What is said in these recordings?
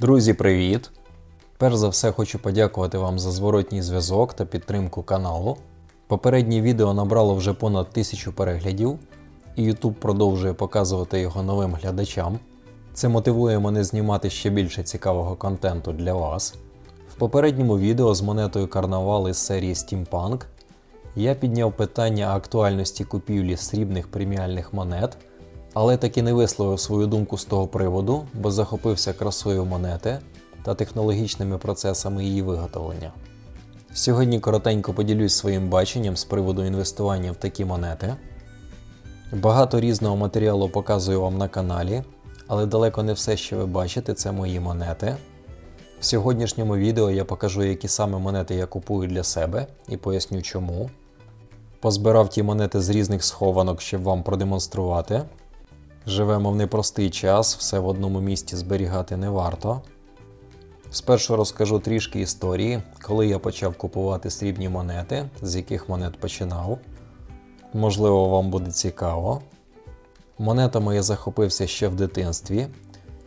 Друзі, привіт! Перш за все хочу подякувати вам за зворотній зв'язок та підтримку каналу. Попереднє відео набрало вже понад тисячу переглядів, і YouTube продовжує показувати його новим глядачам. Це мотивує мене знімати ще більше цікавого контенту для вас. В попередньому відео з монетою Карнавал із серії Steampunk я підняв питання актуальності купівлі срібних преміальних монет, але таки не висловив свою думку з того приводу, бо захопився красою монети та технологічними процесами її виготовлення. Сьогодні коротенько поділюсь своїм баченням з приводу інвестування в такі монети. Багато різного матеріалу показую вам на каналі, але далеко не все, що ви бачите, це мої монети. В сьогоднішньому відео я покажу, які саме монети я купую для себе і поясню чому. Позбирав ті монети з різних схованок, щоб вам продемонструвати. Живемо в непростий час, все в одному місці зберігати не варто. Спершу розкажу трішки історії, коли я почав купувати срібні монети, з яких монет починав. Можливо, вам буде цікаво. Монетами я захопився ще в дитинстві.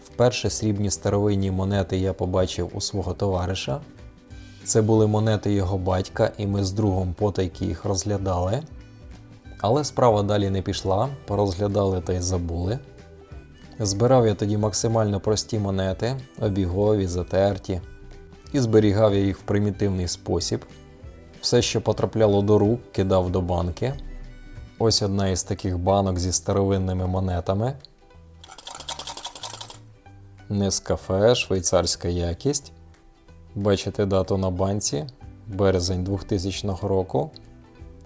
Вперше срібні старовинні монети я побачив у свого товариша. Це були монети його батька, і ми з другом потайки їх розглядали. Але справа далі не пішла, порозглядали та й забули. Збирав я тоді максимально прості монети, обігові, затерті, і зберігав я їх в примітивний спосіб. Все, що потрапляло до рук, кидав до банки. Ось одна із таких банок зі старовинними монетами. Нескафе, швейцарська якість. Бачите дату на банці, березень 2000 року.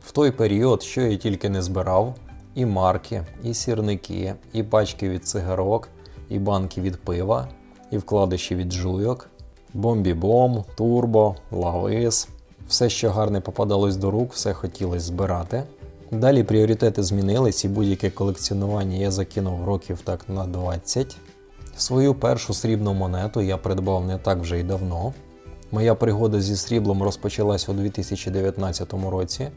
В той період, що я тільки не збирав, і марки, і сірники, і пачки від цигарок, і банки від пива, і вкладиші від жуйок, бомбі-бом, турбо, лавис. Все, що гарне попадалось до рук, все хотілося збирати. Далі пріоритети змінились, і будь-яке колекціонування я закинув років так на 20. Свою першу срібну монету я придбав не так вже й давно. Моя пригода зі сріблом розпочалась у 2019 році.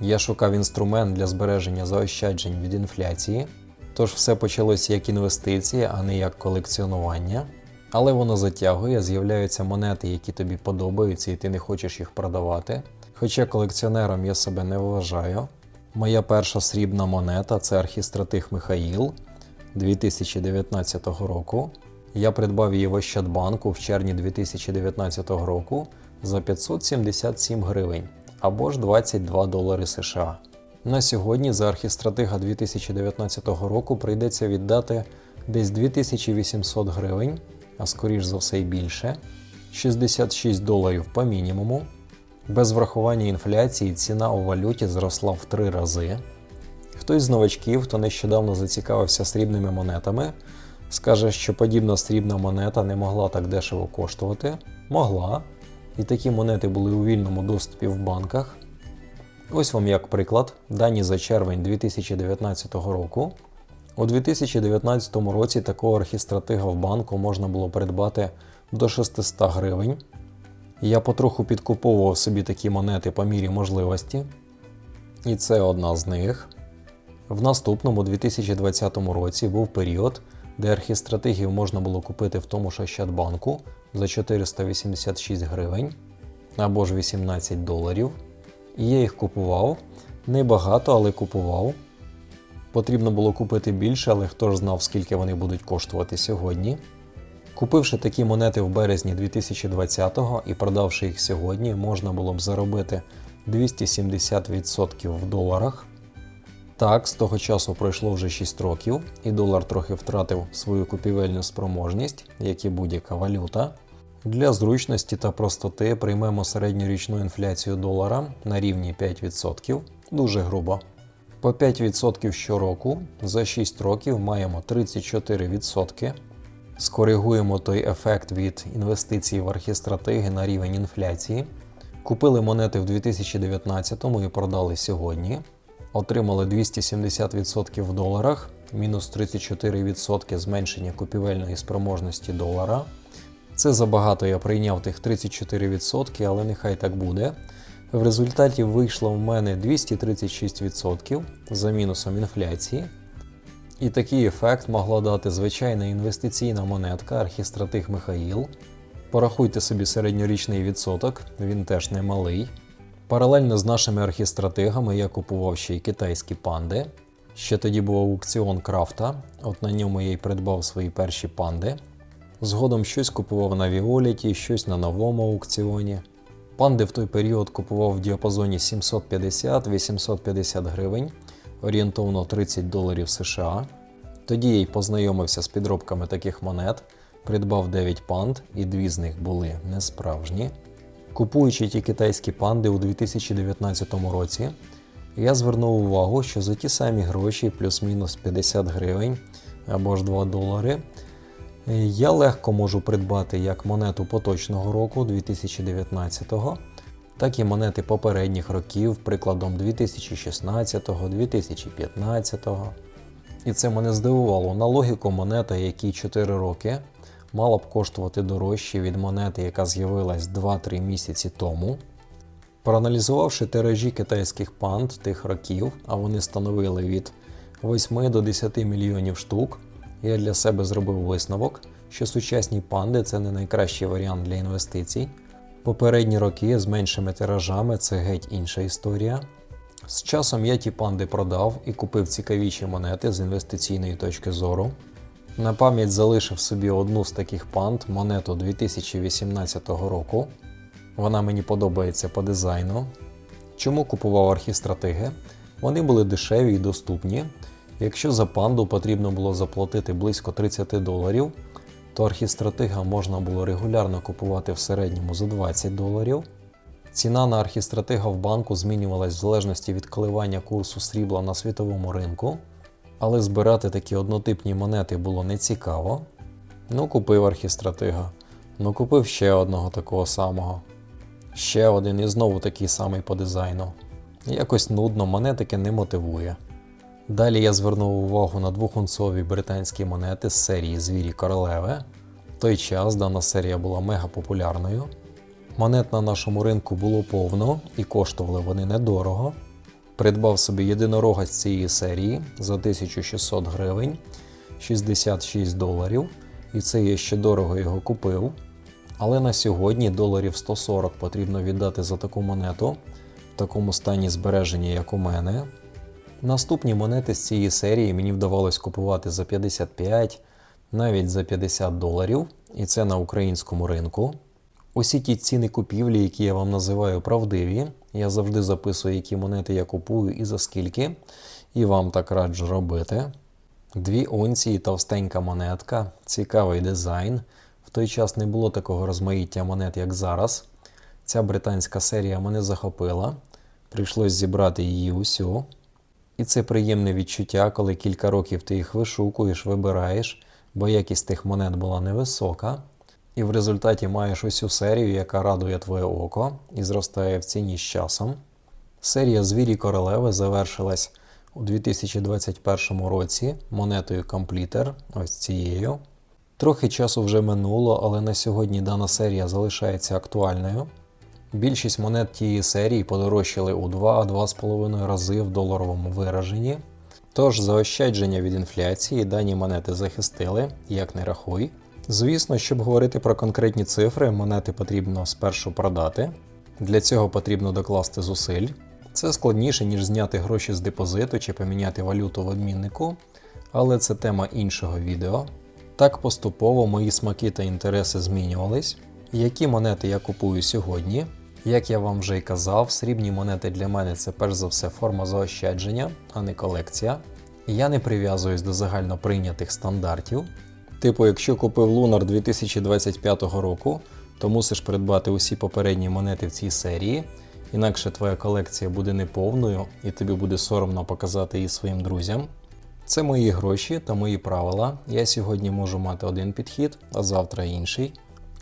Я шукав інструмент для збереження заощаджень від інфляції, тож все почалося як інвестиція, а не як колекціонування. Але воно затягує, з'являються монети, які тобі подобаються, і ти не хочеш їх продавати. Хоча колекціонером я себе не вважаю. Моя перша срібна монета це архістратих Михаїл 2019 року. Я придбав її в Ощадбанку в червні 2019 року за 577 гривень або ж 22 долари США. На сьогодні за архістратига 2019 року прийдеться віддати десь 2800 гривень, а скоріш за все й більше, 66 доларів по мінімуму. Без врахування інфляції ціна у валюті зросла в 3 рази. Хтось з новачків, хто нещодавно зацікавився срібними монетами, скаже, що подібна срібна монета не могла так дешево коштувати. Могла. І такі монети були у вільному доступі в банках. Ось вам як приклад, дані за червень 2019 року. У 2019 році такого архістратига в банку можна було придбати до 600 гривень. Я потроху підкуповував собі такі монети по мірі можливості. І це одна з них. В наступному 2020 році був період, де архістратигів можна було купити в тому ж Ощадбанку за 486 гривень або ж 18 доларів. І я їх купував. Небагато, але купував. Потрібно було купити більше, але хто ж знав, скільки вони будуть коштувати сьогодні. Купивши такі монети в березні 2020-го і продавши їх сьогодні, можна було б заробити 270% в доларах. Так, з того часу пройшло вже 6 років, і долар трохи втратив свою купівельну спроможність, як і будь-яка валюта. Для зручності та простоти приймемо середньорічну інфляцію долара на рівні 5%, дуже грубо. По 5% щороку за 6 років маємо 34%. Скоригуємо той ефект від інвестицій в архістратиги на рівень інфляції. Купили монети в 2019-му і продали сьогодні. Отримали 270% в доларах, мінус 34% зменшення купівельної спроможності долара. Це забагато я прийняв тих 34%, але нехай так буде. В результаті вийшло в мене 236% за мінусом інфляції. І такий ефект могла дати звичайна інвестиційна монетка архістратиг Михаїл. Порахуйте собі середньорічний відсоток, він теж немалий. Паралельно з нашими архістратигами я купував ще й китайські панди. Ще тоді був аукціон крафта, от на ньому я й придбав свої перші панди. Згодом щось купував на Віоліті, щось на новому аукціоні. Панди в той період купував в діапазоні 750-850 гривень, орієнтовно 30 доларів США. Тоді я й познайомився з підробками таких монет, придбав 9 панд, і дві з них були несправжні. Купуючи ті китайські панди у 2019 році, я звернув увагу, що за ті самі гроші, плюс-мінус 50 гривень або ж 2 долари, я легко можу придбати як монету поточного року 2019, так і монети попередніх років, прикладом 2016, 2015. І це мене здивувало на логіку монета, якій 4 роки мала б коштувати дорожче від монети, яка з'явилась 2-3 місяці тому. Проаналізувавши тиражі китайських панд тих років, а вони становили від 8 до 10 мільйонів штук, я для себе зробив висновок, що сучасні панди це не найкращий варіант для інвестицій. Попередні роки з меншими тиражами це геть інша історія. З часом я ті панди продав і купив цікавіші монети з інвестиційної точки зору. На пам'ять залишив собі одну з таких панд, монету 2018 року. Вона мені подобається по дизайну. Чому купував архістратиги? Вони були дешеві і доступні. Якщо за панду потрібно було заплатити близько 30 доларів, то архістратига можна було регулярно купувати в середньому за 20 доларів. Ціна на архістратига в банку змінювалась в залежності від коливання курсу срібла на світовому ринку, але збирати такі однотипні монети було нецікаво. Ну, купив архістратига. Ну, купив ще одного такого самого. Ще один і знову такий самий по дизайну. Якось нудно, мене таке не мотивує. Далі я звернув увагу на двохунцові британські монети з серії Звірі Королеви. В той час дана серія була мега популярною. Монет на нашому ринку було повно і коштували вони недорого. Придбав собі єдинорога з цієї серії за 1600 гривень 66 доларів, і це я ще дорого його купив. Але на сьогодні доларів 140 потрібно віддати за таку монету в такому стані збереження, як у мене. Наступні монети з цієї серії мені вдавалось купувати за 55, навіть за 50 доларів, і це на українському ринку. Усі ті ціни купівлі, які я вам називаю правдиві, я завжди записую, які монети я купую і за скільки, і вам так раджу робити. Дві унції, товстенька монетка, цікавий дизайн. В той час не було такого розмаїття монет, як зараз. Ця британська серія мене захопила, прийшлось зібрати її усю. І це приємне відчуття, коли кілька років ти їх вишукуєш, вибираєш, бо якість тих монет була невисока. І в результаті маєш усю серію, яка радує твоє око і зростає в ціні з часом. Серія Звірі королеви завершилась у 2021 році монетою Комплітер, ось цією. Трохи часу вже минуло, але на сьогодні дана серія залишається актуальною. Більшість монет тієї серії подорожчали у 2-2,5 рази в доларовому вираженні. Тож заощадження від інфляції дані монети захистили, як не рахуй. Звісно, щоб говорити про конкретні цифри, монети потрібно спершу продати. Для цього потрібно докласти зусиль. Це складніше, ніж зняти гроші з депозиту чи поміняти валюту в обміннику, але це тема іншого відео. Так поступово мої смаки та інтереси змінювались. Які монети я купую сьогодні? Як я вам вже й казав, срібні монети для мене це перш за все форма заощадження, а не колекція. Я не прив'язуюсь до загально прийнятих стандартів. Типу, якщо купив Лунар 2025 року, то мусиш придбати усі попередні монети в цій серії, інакше твоя колекція буде неповною і тобі буде соромно показати її своїм друзям. Це мої гроші та мої правила. Я сьогодні можу мати один підхід, а завтра інший.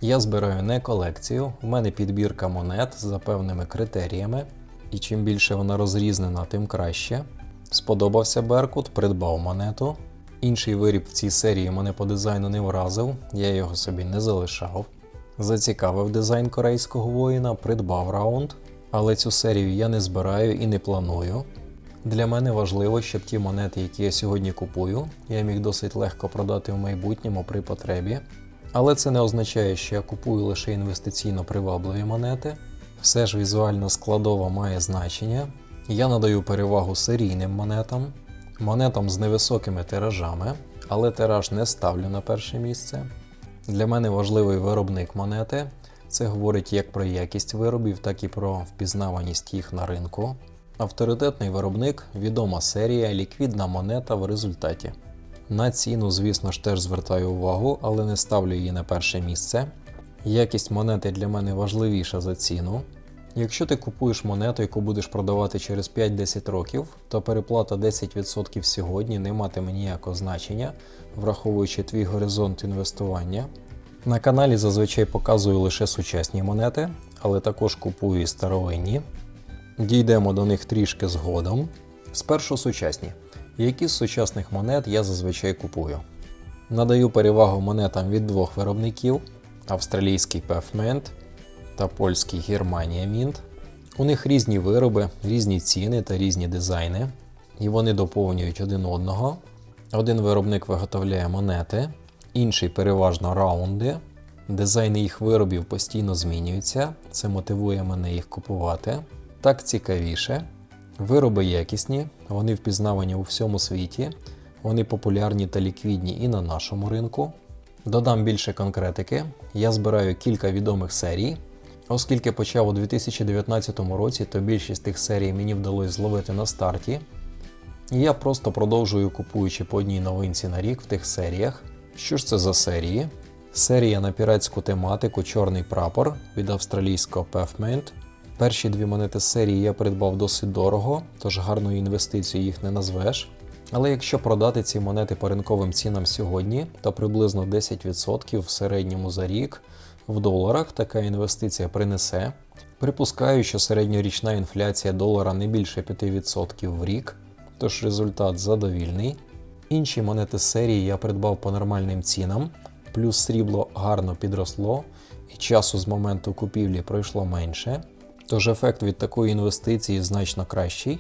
Я збираю не колекцію, в мене підбірка монет за певними критеріями, і чим більше вона розрізнена, тим краще. Сподобався Беркут, придбав монету. Інший виріб в цій серії мене по дизайну не вразив, я його собі не залишав. Зацікавив дизайн корейського воїна, придбав раунд, але цю серію я не збираю і не планую. Для мене важливо, щоб ті монети, які я сьогодні купую, я міг досить легко продати в майбутньому при потребі. Але це не означає, що я купую лише інвестиційно привабливі монети. Все ж візуальна складова має значення. Я надаю перевагу серійним монетам, монетам з невисокими тиражами, але тираж не ставлю на перше місце. Для мене важливий виробник монети. Це говорить як про якість виробів, так і про впізнаваність їх на ринку. Авторитетний виробник, відома серія, ліквідна монета в результаті. На ціну, звісно ж, теж звертаю увагу, але не ставлю її на перше місце. Якість монети для мене важливіша за ціну. Якщо ти купуєш монету, яку будеш продавати через 5-10 років, то переплата 10% сьогодні не матиме ніякого значення, враховуючи твій горизонт інвестування. На каналі зазвичай показую лише сучасні монети, але також купую і старовинні. Дійдемо до них трішки згодом. Спершу сучасні. Які з сучасних монет я зазвичай купую? Надаю перевагу монетам від двох виробників: австралійський PF та польський Германія Mint. У них різні вироби, різні ціни та різні дизайни, і вони доповнюють один одного. Один виробник виготовляє монети, інший переважно раунди. Дизайни їх виробів постійно змінюються, це мотивує мене їх купувати. Так цікавіше. Вироби якісні, вони впізнавані у всьому світі, вони популярні та ліквідні і на нашому ринку. Додам більше конкретики. Я збираю кілька відомих серій. Оскільки почав у 2019 році, то більшість тих серій мені вдалося зловити на старті. І я просто продовжую купуючи по одній новинці на рік в тих серіях. Що ж це за серії? Серія на піратську тематику Чорний прапор від австралійського Pathmint. Перші дві монети з серії я придбав досить дорого, тож гарною інвестицією їх не назвеш. Але якщо продати ці монети по ринковим цінам сьогодні, то приблизно 10% в середньому за рік в доларах така інвестиція принесе. Припускаю, що середньорічна інфляція долара не більше 5% в рік, тож результат задовільний. Інші монети з серії я придбав по нормальним цінам, плюс срібло гарно підросло, і часу з моменту купівлі пройшло менше. Тож ефект від такої інвестиції значно кращий.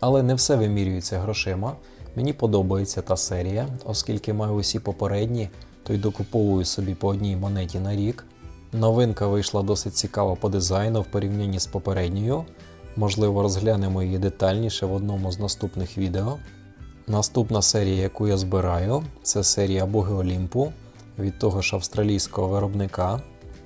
Але не все вимірюється грошима. Мені подобається та серія, оскільки маю усі попередні, то й докуповую собі по одній монеті на рік. Новинка вийшла досить цікава по дизайну в порівнянні з попередньою. Можливо, розглянемо її детальніше в одному з наступних відео. Наступна серія, яку я збираю, це серія Боги Олімпу від того ж австралійського виробника.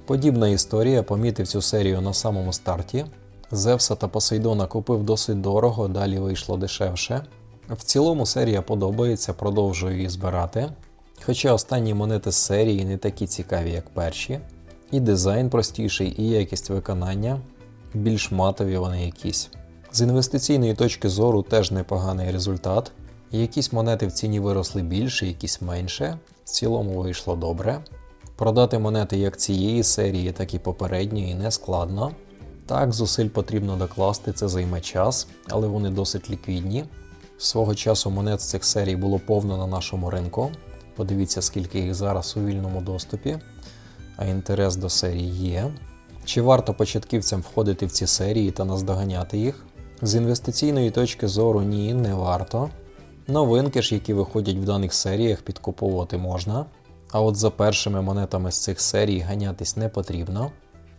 Подібна історія помітив цю серію на самому старті. Зевса та Посейдона купив досить дорого, далі вийшло дешевше. В цілому серія подобається, продовжую її збирати. Хоча останні монети з серії не такі цікаві, як перші. І дизайн простіший, і якість виконання більш матові вони якісь. З інвестиційної точки зору теж непоганий результат. Якісь монети в ціні виросли більше, якісь менше. В цілому вийшло добре. Продати монети як цієї серії, так і попередньої не складно. Так, зусиль потрібно докласти, це займе час, але вони досить ліквідні. Свого часу монет з цих серій було повно на нашому ринку. Подивіться, скільки їх зараз у вільному доступі, а інтерес до серій є. Чи варто початківцям входити в ці серії та наздоганяти їх? З інвестиційної точки зору ні, не варто. Новинки ж, які виходять в даних серіях, підкуповувати можна. А от за першими монетами з цих серій ганятись не потрібно.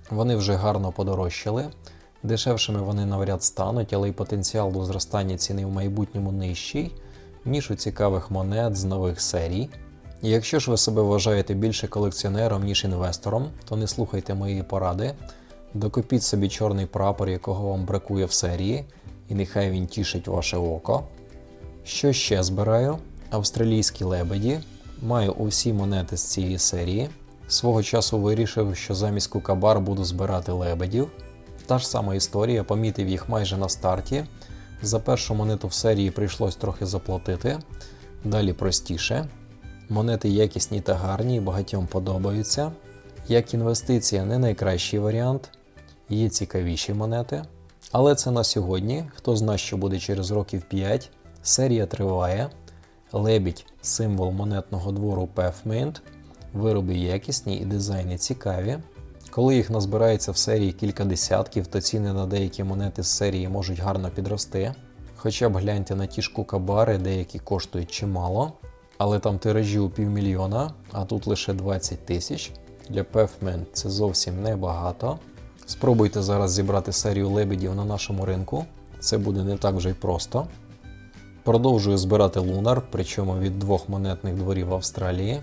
Вони вже гарно подорожчали. Дешевшими вони навряд стануть, але й потенціал до зростання ціни в майбутньому нижчий, ніж у цікавих монет з нових серій. І якщо ж ви себе вважаєте більше колекціонером, ніж інвестором, то не слухайте моєї поради. Докупіть собі чорний прапор, якого вам бракує в серії, і нехай він тішить ваше око. Що ще збираю? Австралійські лебеді. Маю усі монети з цієї серії. Свого часу вирішив, що замість кукабар буду збирати лебедів. Та ж сама історія, помітив їх майже на старті. За першу монету в серії прийшлось трохи заплатити. Далі простіше. Монети якісні та гарні, багатьом подобаються. Як інвестиція, не найкращий варіант, є цікавіші монети. Але це на сьогодні. Хто знає, що буде через років 5. Серія триває. Лебідь символ монетного двору Pathmint. Вироби якісні і дизайни цікаві. Коли їх назбирається в серії кілька десятків, то ціни на деякі монети з серії можуть гарно підрости. Хоча б гляньте на ті ж кукабари, деякі коштують чимало, але там тиражі у півмільйона, а тут лише 20 тисяч. Для Pavement це зовсім небагато. Спробуйте зараз зібрати серію лебедів на нашому ринку. Це буде не так вже й просто. Продовжую збирати лунар, причому від двох монетних дворів Австралії: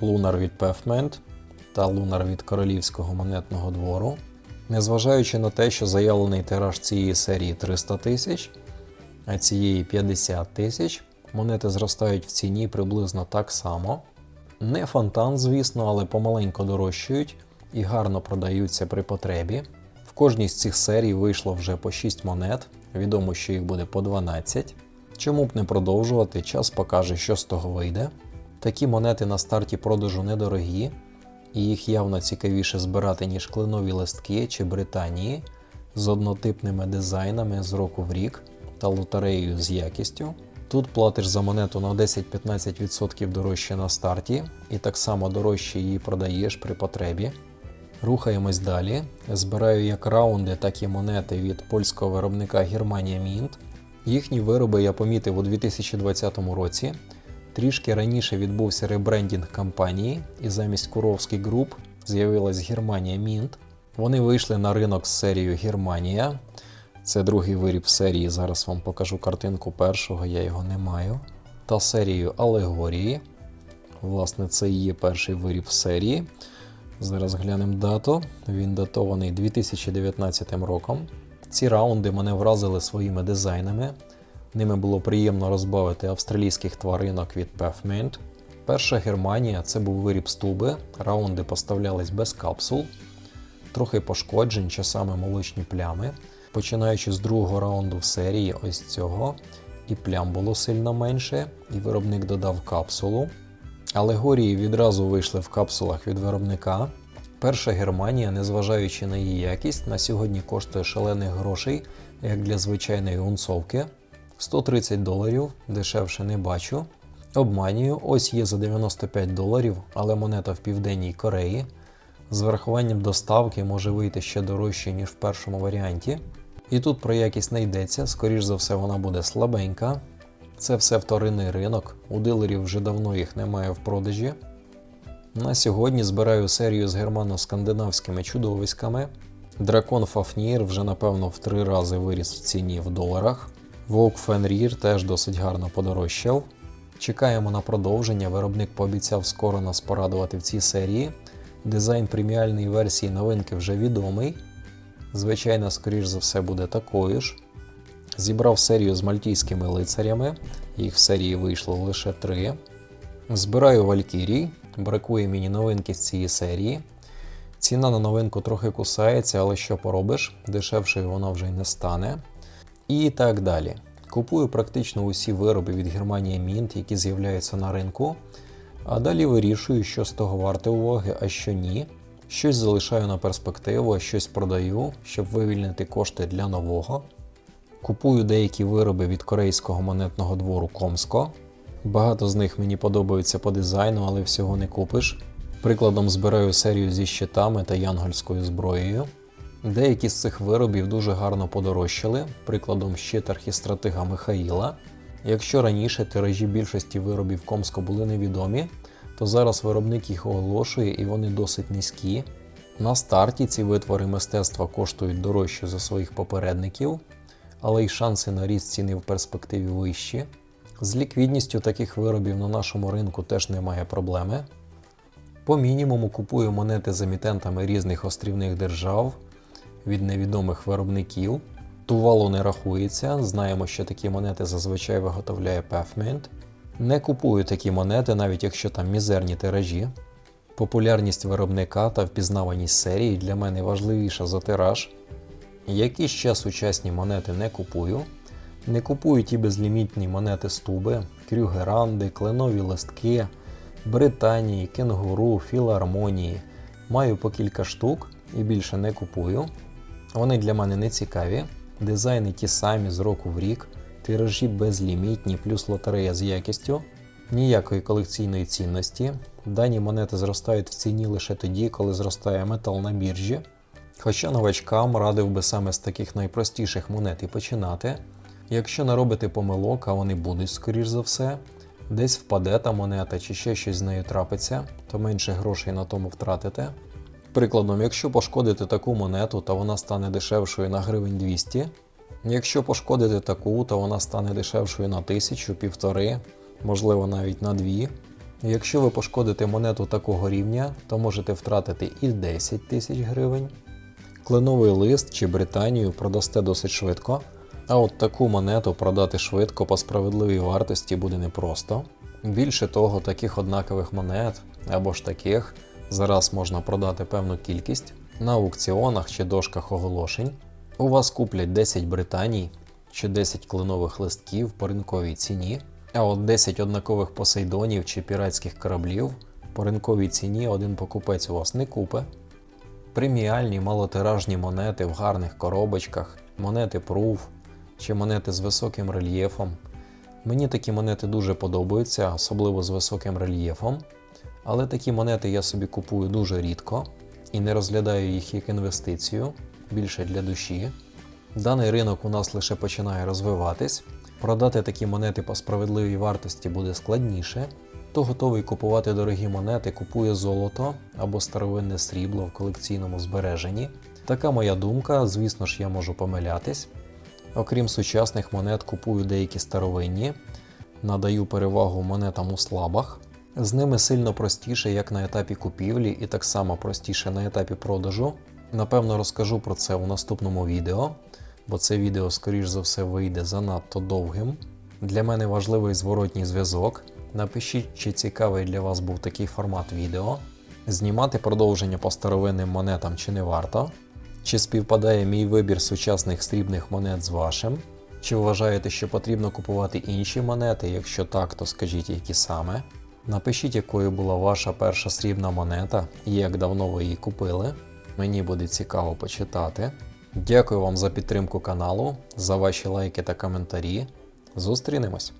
лунар від Pavement та лунар від Королівського монетного двору. Незважаючи на те, що заявлений тираж цієї серії 300 тисяч, а цієї 50 тисяч, монети зростають в ціні приблизно так само. Не фонтан, звісно, але помаленько дорожчають і гарно продаються при потребі. В кожній з цих серій вийшло вже по 6 монет, відомо, що їх буде по 12. Чому б не продовжувати, час покаже, що з того вийде. Такі монети на старті продажу недорогі, і їх явно цікавіше збирати, ніж кленові листки чи Британії з однотипними дизайнами з року в рік та лотереєю з якістю. Тут платиш за монету на 10-15% дорожче на старті, і так само дорожче її продаєш при потребі. Рухаємось далі. Збираю як раунди, так і монети від польського виробника Германія Mint. Їхні вироби я помітив у 2020 році. Трішки раніше відбувся ребрендінг компанії, і замість Куровський Груп з'явилась Германія Mint. Вони вийшли на ринок з серією Германія. Це другий виріб серії. Зараз вам покажу картинку першого, я його не маю. Та серією Алегорії. Власне, це і є перший виріб серії. Зараз глянемо дату. Він датований 2019 роком. Ці раунди мене вразили своїми дизайнами. Ними було приємно розбавити австралійських тваринок від Pavement. Перша Германія це був виріб з туби, раунди поставлялись без капсул, трохи пошкоджень, часами молочні плями. Починаючи з другого раунду в серії ось цього, і плям було сильно менше, і виробник додав капсулу. Алегорії відразу вийшли в капсулах від виробника. Перша Германія, незважаючи на її якість, на сьогодні коштує шалених грошей, як для звичайної унцовки. 130 доларів, дешевше не бачу. Обманюю, ось є за 95 доларів, але монета в Південній Кореї. З врахуванням доставки може вийти ще дорожче, ніж в першому варіанті. І тут про якість не йдеться, скоріш за все, вона буде слабенька. Це все вторинний ринок, у дилерів вже давно їх немає в продажі. На сьогодні збираю серію з германо-скандинавськими чудовиськами. Дракон Фафнір вже напевно в три рази виріс в ціні в доларах. Вовк Фенрір теж досить гарно подорожчав. Чекаємо на продовження. Виробник пообіцяв скоро нас порадувати в цій серії. Дизайн преміальної версії новинки вже відомий. Звичайно, скоріш за все, буде такою ж. Зібрав серію з мальтійськими лицарями, їх в серії вийшло лише три. Збираю Валькірій, бракує мені новинки з цієї серії. Ціна на новинку трохи кусається, але що поробиш, дешевшою вона вже й не стане. І так далі. Купую практично усі вироби від Германії Mint, які з'являються на ринку. А далі вирішую, що з того варте уваги, а що ні. Щось залишаю на перспективу, а щось продаю, щоб вивільнити кошти для нового. Купую деякі вироби від корейського монетного двору Комско. Багато з них мені подобаються по дизайну, але всього не купиш. Прикладом збираю серію зі щитами та янгольською зброєю. Деякі з цих виробів дуже гарно подорожчали, прикладом щит архістратига Михаїла. Якщо раніше тиражі більшості виробів Комско були невідомі, то зараз виробник їх оголошує і вони досить низькі. На старті ці витвори мистецтва коштують дорожче за своїх попередників, але й шанси на ріст ціни в перспективі вищі. З ліквідністю таких виробів на нашому ринку теж немає проблеми. По мінімуму купую монети з емітентами різних острівних держав від невідомих виробників. Тувалу не рахується, знаємо, що такі монети зазвичай виготовляє Pavement. Не купую такі монети, навіть якщо там мізерні тиражі. Популярність виробника та впізнаваність серії для мене важливіша за тираж. Які ще сучасні монети не купую. Не купую ті безлімітні монети з туби, крюгеранди, кленові листки, Британії, кенгуру, філармонії. Маю по кілька штук і більше не купую. Вони для мене не цікаві. Дизайни ті самі з року в рік, тиражі безлімітні, плюс лотерея з якістю, ніякої колекційної цінності. Дані монети зростають в ціні лише тоді, коли зростає метал на біржі. Хоча новачкам радив би саме з таких найпростіших монет і починати. Якщо не робите помилок, а вони будуть, скоріш за все, десь впаде та монета чи ще щось з нею трапиться, то менше грошей на тому втратите. Прикладом, якщо пошкодити таку монету, то вона стане дешевшою на гривень 200. Якщо пошкодити таку, то вона стане дешевшою на тисячу, півтори, можливо навіть на дві. Якщо ви пошкодите монету такого рівня, то можете втратити і 10 тисяч гривень. Кленовий лист чи Британію продасте досить швидко, а от таку монету продати швидко по справедливій вартості буде непросто. Більше того, таких однакових монет або ж таких зараз можна продати певну кількість на аукціонах чи дошках оголошень. У вас куплять 10 Британій чи 10 кленових листків по ринковій ціні, а от 10 однакових посейдонів чи піратських кораблів по ринковій ціні один покупець у вас не купе. Преміальні малотиражні монети в гарних коробочках, монети Proof чи монети з високим рельєфом. Мені такі монети дуже подобаються, особливо з високим рельєфом. Але такі монети я собі купую дуже рідко і не розглядаю їх як інвестицію, більше для душі. Даний ринок у нас лише починає розвиватись. Продати такі монети по справедливій вартості буде складніше. Хто готовий купувати дорогі монети, купує золото або старовинне срібло в колекційному збереженні. Така моя думка, звісно ж, я можу помилятись. Окрім сучасних монет, купую деякі старовинні, надаю перевагу монетам у слабах. З ними сильно простіше, як на етапі купівлі, і так само простіше на етапі продажу. Напевно, розкажу про це у наступному відео, бо це відео, скоріш за все, вийде занадто довгим. Для мене важливий зворотній зв'язок. Напишіть, чи цікавий для вас був такий формат відео. Знімати продовження по старовинним монетам чи не варто. Чи співпадає мій вибір сучасних срібних монет з вашим? Чи вважаєте, що потрібно купувати інші монети? Якщо так, то скажіть, які саме. Напишіть, якою була ваша перша срібна монета і як давно ви її купили. Мені буде цікаво почитати. Дякую вам за підтримку каналу, за ваші лайки та коментарі. Зустрінемось!